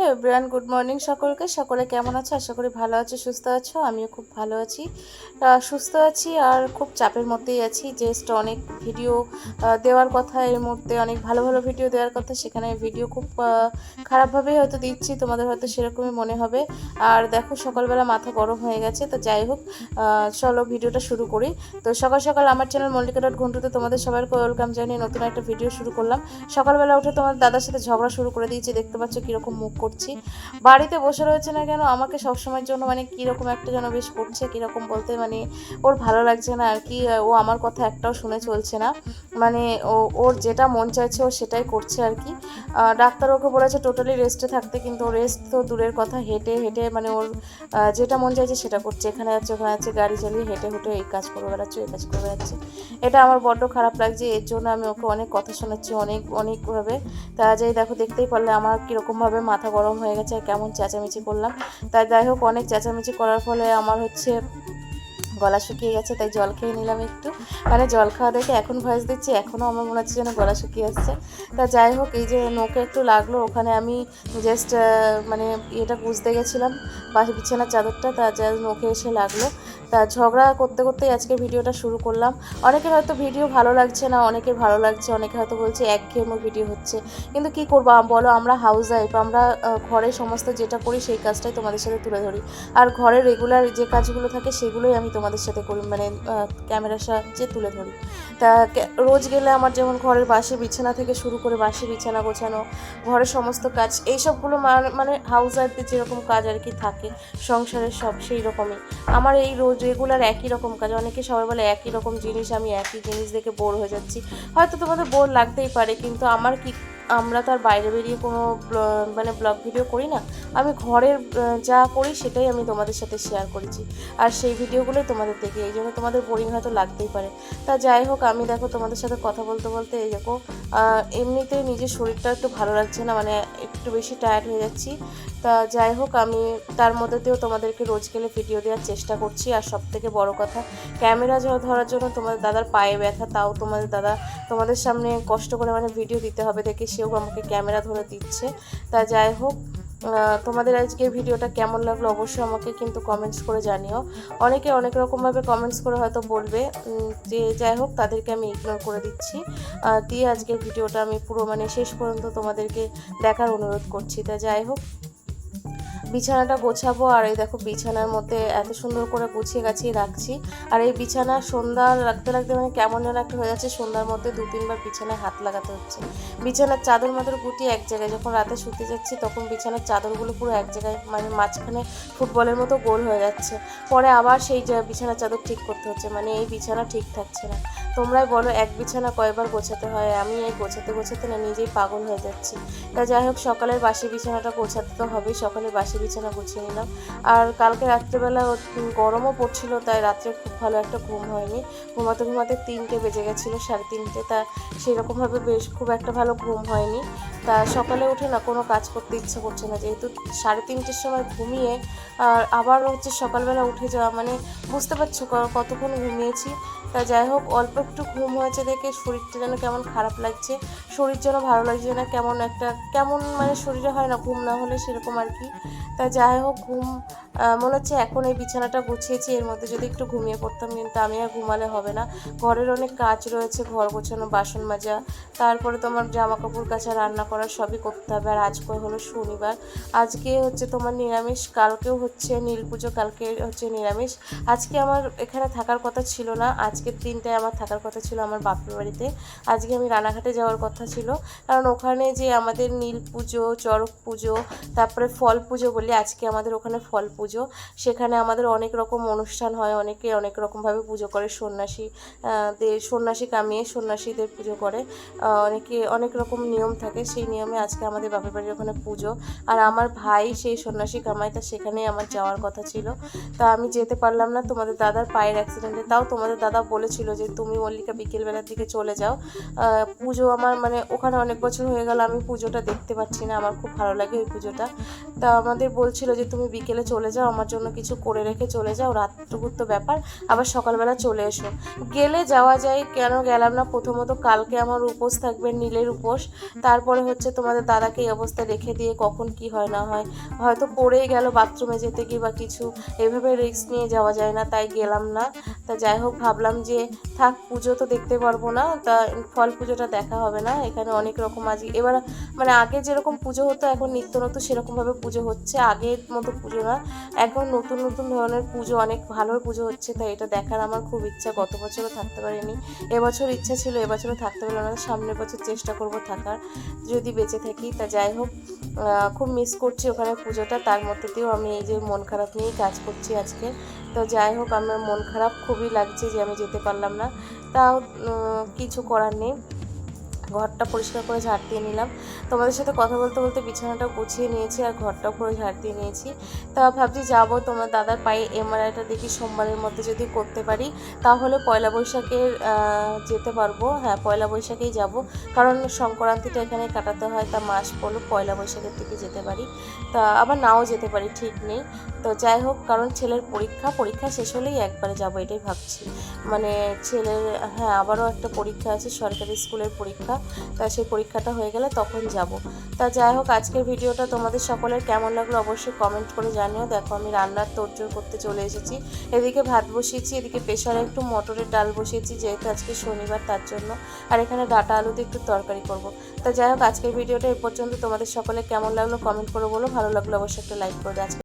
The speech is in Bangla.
হ্যালো ব্রান গুড মর্নিং সকলকে। সকলে কেমন আছো? আশা করি ভালো আছো, সুস্থ আছো। আমিও খুব ভালো আছি। সুস্থ আছি আর খুব চাপের মধ্যেই আছি। জাস্ট অনেক ভিডিও দেওয়ার কথা এর মধ্যে অনেক ভালো ভালো ভিডিও দেওয়ার কথা। সেখানে ভিডিও খুব খারাপভাবেই হয়তো দিচ্ছি, তোমাদের হয়তো সেরকমই মনে হবে। আর দেখো, সকালবেলা মাথা গরম হয়ে গেছে, তো যাই হোক চলো ভিডিওটা শুরু করি। তো সকাল সকাল আমার চ্যানেল মল্লিকা ডট ঘন্টুতে তোমাদের সবাইকে ওয়েলকাম জানিয়ে নতুন একটা ভিডিও শুরু করলাম। সকালবেলা উঠে তোমার দাদার সাথে ঝগড়া শুরু করে দিয়েছি। দেখতে পাচ্ছ কীরকম মুখ করছি। বাড়িতে বসে রয়েছে না কেন? আমাকে সবসময়ের জন্য মানে কীরকম একটা যেন বেশ করছে, কীরকম বলতে মানে ওর ভালো লাগছে না আর কি, ও আমার কথা একটাও শুনে চলছে না। মানে ও, ওর যেটা মন চাইছে ও সেটাই করছে আর কি। ডাক্তার ওকে বলেছে টোটালি রেস্টে থাকতে, কিন্তু ও রেস্ট তো দূরের কথা, হেঁটে হেঁটে মানে ওর যেটা মন চাইছে সেটা করছে। এখানে যাচ্ছে, ওখানে যাচ্ছে, গাড়ি চালিয়ে হেঁটে হেঁটে এই কাজ করে বেড়াচ্ছে এই কাজ করে বেড়াচ্ছে। এটা আমার বড্ড খারাপ লাগছে, এর জন্য আমি ওকে অনেক কথা শোনাচ্ছি, অনেক, অনেকভাবে। তা যাই, দেখো, দেখতেই পারলে আমার কীরকমভাবে মাথা গরম হয়ে গেছে আর কেমন চেঁচামেচি করলাম। তাই যাই হোক, অনেক চেঁচামেচি করার ফলে আমার হচ্ছে গলা শুকিয়ে গেছে, তাই জল খেয়ে নিলাম একটু। মানে জল খাওয়া দেখে এখন ভয়েস দিচ্ছি, এখনও আমার মনে হচ্ছে যেন গলা শুকিয়ে আসছে। তা যাই হোক, এই যে নোকে একটু লাগল, ওখানে আমি জাস্ট মানে এটা গুজতে গেছিলাম বা বিছানার চাদরটা, তা যা নোকে এসে লাগল। তা ঝগড়া করতে করতেই আজকে ভিডিওটা শুরু করলাম। অনেকের হয়তো ভিডিও ভালো লাগছে না অনেকের ভালো লাগছে, অনেকে হয়তো বলছে একঘেয়েমো ভিডিও হচ্ছে। কিন্তু কি করব বলো, আমরা হাউস ওয়াইফ আমরা ঘরে সমস্ত যেটা করি, সেই কাজটাই তোমাদের সাথে তুলে ধরি। আর ঘরে রেগুলার যে কাজগুলো থাকে, সেগুলোই আমি তোমাদের সাথে করি মানে ক্যামেরার সাহায্যে তুলে ধরি। তা রোজ গেলে আমার যেমন ঘরের বাসি বিছানা থেকে শুরু করে বাসি বিছানা গোছানো, ঘরের সমস্ত কাজ, এইসবগুলো মানে হাউস ওয়াইফদের যেরকম কাজ আর কি থাকে, সংসারের সব সেই রকমই। আমার এই রোজ রেগুলার একই রকম কাজ, অনেকে সবাই বলে একই রকম জিনিস, আমি একই জিনিস দেখে বোর হয়ে যাচ্ছি। হয়তো তোমাদের বোর লাগতেই পারে, কিন্তু আমার কি আমরা তো আর বাইরে বেরিয়ে কোনো মানে ব্লগ ভিডিও করি না। আমি ঘরের যা করি সেটাই আমি তোমাদের সাথে শেয়ার করেছি। আর সেই ভিডিওগুলোই তোমাদের দেখি। এই জন্য তোমাদের বোরিং হয়তো লাগতেই পারে। তা যাই হোক, আমি দেখো তোমাদের সাথে কথা বলতে বলতে এই দেখো এমনিতে নিজের শরীরটা একটু ভালো লাগছে না মানে একটু বেশি টায়ার্ড হয়ে যাচ্ছি। তা যাই হোক, আমি তার মধ্যে দিয়েও তোমাদেরকে রোজ গেলে ভিডিও দেওয়ার চেষ্টা করছি। আর সব থেকে বড় কথা ক্যামেরা ধরার জন্য তোমাদের দাদার পায়ে ব্যথা, তাও তোমাদের দাদা তোমাদের সামনে কষ্ট করে মানে ভিডিও দিতে হবে, দেখে সেও আমাকে ক্যামেরা ধরে দিচ্ছে। তা যাই হোক তোমাদের আজকে ভিডিওটা কেমন লাগল অবশ্যই আমাকে কিন্তু কমেন্টস করে জানিও। অনেকে অনেক রকমভাবে কমেন্টস করে হয়তো বলবে যে যাই হোক, তাদেরকে আমি ইগনোর করে দিচ্ছি। দিয়ে আজকের ভিডিওটা আমি পুরো মানে শেষ পর্যন্ত তোমাদেরকে দেখার অনুরোধ করছি। তা যাই হোক বিছানাটা গোছাবো আর এই দেখো বিছানার মধ্যে এত সুন্দর করে গুছিয়ে গাছিয়ে রাখছি। আর এই বিছানা সন্ধ্যা রাখতে রাখতে মানে কেমন যেন একটা হয়ে যাচ্ছে, সন্ধ্যার মধ্যে দু তিনবার বিছানায় হাত লাগাতে হচ্ছে। বিছানার চাদর মাদর গুটি এক জায়গায় যখন রাতে শুতে যাচ্ছি তখন বিছানার চাদরগুলো পুরো এক জায়গায় মানে মাঝখানে ফুটবলের মতো গোল হয়ে যাচ্ছে। পরে আবার সেই বিছানার চাদর ঠিক করতে হচ্ছে মানে এই বিছানা ঠিক থাকছে না। তোমরাই বলো, এক বিছানা কয়বার গোছাতে হয়? আমি এই গোছাতে গোছাতে না, নিজেই পাগল হয়ে যাচ্ছি। তা যাই হোক, সকালের বাসি বিছানাটা গোছাতে তো হবেই, সকালে বাসি বিছানা গুছিয়ে নিলাম। আর কালকে রাত্রেবেলা গরমও পড়ছিল, তাই রাত্রে খুব ভালো একটা ঘুম হয়নি। ঘুমাতে ঘুমাতে তিনটে বেজে গেছিল, সাড়ে তিনটে। তা সেরকমভাবে বেশ খুব একটা ভালো ঘুম হয়নি। তা সকালে উঠে না, কোনো কাজ করতে ইচ্ছে করছে না। যেহেতু সাড়ে তিনটের সময় ঘুমিয়ে, আর আবার হচ্ছে সকালবেলা উঠে যাওয়া মানে বুঝতে পারছ কতক্ষণ ঘুমিয়েছি। তা যাই হোক, অল্প একটু ঘুম হয়েছে দেখে শরীরটা যেন কেমন খারাপ লাগছে। শরীর যেন ভালো লাগছে না, কেমন একটা, কেমন মানে শরীরে হয় না ঘুম না হলে সেরকম আর কি। তা যাই হোক, ঘুম মনে হচ্ছে এখন এই বিছানাটা গুছিয়েছি, এর মধ্যে যদি একটু ঘুমিয়ে পড়তাম কিন্তু আমি আর ঘুমালে হবে না। ঘরের অনেক কাজ রয়েছে, ঘর গোছানো, বাসন মাজা, তারপরে তোমার জামা কাপড় কাচা, রান্না করা সবই করতে হবে। আর আজকে হলো শনিবার। আজকে হচ্ছে তোমার নিরামিষ, কালকেও হচ্ছে নীল পুজো, কালকে হচ্ছে নিরামিষ। আজকে আমার এখানে থাকার কথা ছিল না আজকের দিনটায় আমার থাকার কথা ছিল আমার বাপের বাড়িতে। আজকে আমি রানাঘাটে যাওয়ার কথা ছিল। কারণ ওখানে যে আমাদের নীল পুজো, চড়ক পুজো, তারপরে ফল পুজো বলি, আজকে আমাদের ওখানে ফল পুজো। সেখানে আমাদের অনেক রকম অনুষ্ঠান হয়, অনেকে অনেক রকমভাবে পুজো করে। সন্ন্যাসী সন্ন্যাসী কামিয়ে সন্ন্যাসীদের পুজো করে। অনেকে অনেক রকম নিয়ম থাকে। সেই নিয়মে আজকে আমাদের বাপের বাড়ির ওখানে পুজো। আর আমার ভাই সেই সন্ন্যাসী কামায় তা সেখানেই আমার যাওয়ার কথা ছিল। তা আমি যেতে পারলাম না। তোমাদের দাদার পায়ের অ্যাক্সিডেন্টে তাও তোমাদের দাদা বলেছিল যে তুমি মল্লিকা বিকেলবেলার দিকে চলে যাও। পুজো আমার মানে ওখানে অনেক বছর হয়ে গেল, আমি পুজোটা দেখতে পাচ্ছি না, আমার খুব ভালো লাগে ওই পুজোটা। তা আমাদের বলছিল যে তুমি বিকেলে চলে যাও, আমার জন্য কিছু করে রেখে চলে যাও, রাতটুকুর তো ব্যাপার, আবার সকালবেলা চলে এসো। গেলে যাওয়া যায়, কেন গেলাম না? প্রথমত কালকে আমার উপোস থাকবে নীলের উপোস, তারপরে হচ্ছে তোমাদের দাদাকে এই অবস্থায় রেখে দিয়ে কখন কি হয় না হয়। হয়তো পড়েই গেল বাথরুমে যেতে গিয়ে বা কিছু, এভাবে রিস্ক নিয়ে যাওয়া যায় না, তাই গেলাম না। তা যাই হোক, ভাবলাম যে, থাক, পুজো তো দেখতে পারব না, তা ফল পুজোটা দেখা হবে না, এখানে অনেক রকম আজ এবার মানে আগে যেরকম পুজো হতো, এখন নিত্য নতুন সেরকমভাবে পুজো হচ্ছে, আগের মতো পুজো না। এখন নতুন নতুন ধরনের পুজো, অনেক ভালো পুজো হচ্ছে, তাই এটা দেখার আমার খুব ইচ্ছা। গত বছরও থাকতে পারিনি, এবছর ইচ্ছা ছিল, এবছরও থাকতে পারলাম না, সামনের বছর চেষ্টা করব থাকার, যদি বেঁচে থাকি। তা যাই হোক খুব মিস করছি ওখানে পুজোটা, তার মধ্যে দিয়েও আমি এই যে মন খারাপ নিয়েই কাজ করছি আজকে। তো যাই হোক, আমার মন খারাপ, খুবই লাগছে যে আমি যেতে পারলাম না। তাও কিছু করার নেই। ঘরটা পরিষ্কার করে ঝাড় দিয়ে নিলাম। তোমাদের সাথে কথা বলতে বলতে বিছানাটা গুছিয়ে নিয়েছি আর ঘরটাও পুরো ঝাড় দিয়ে নিয়েছি। তা ভাবছি যাব তোমার দাদার পায়ে এমআরআইটা দেখি সোমবারের মধ্যে যদি করতে পারি। তাহলে পয়লা বৈশাখের যেতে পারব। হ্যাঁ পয়লা বৈশাখেই যাব। কারণ সংক্রান্তিটা এখানে কাটাতে হয়, তা মাস পড়ল পয়লা বৈশাখের দিকে যেতে পারি। তা আবার নাও যেতে পারি, ঠিক নেই। তো যাই হোক, কারণ ছেলের পরীক্ষা পরীক্ষা শেষ হলেই একবারে যাব, এটাই ভাবছি। মানে ছেলের হ্যাঁ আবারও একটা পরীক্ষা আছে, সরকারি স্কুলের পরীক্ষা। তা সেই পরীক্ষাটা হয়ে গেলে তখন যাব। তা যাই হোক, আজকের ভিডিওটা তোমাদের সকলের কেমন লাগল অবশ্যই কমেন্ট করে জানিও। দেখো, আমি রান্নার তোড়জোড় করতে চলে এসেছি। এদিকে ভাত বসিয়েছি, এদিকে প্রেশারে একটু মটরের ডাল বসিয়েছি, যেহেতু আজকে শনিবার, তার জন্য। আর এখানে ডাটা আলুতে একটু তরকারি করব। তা যাই হোক, আজকের ভিডিওটা এ পর্যন্ত। তোমাদের সকলে কেমন লাগল কমেন্ট করে বলো। ভালো লাগল অবশ্যই একটা লাইক করে আজকে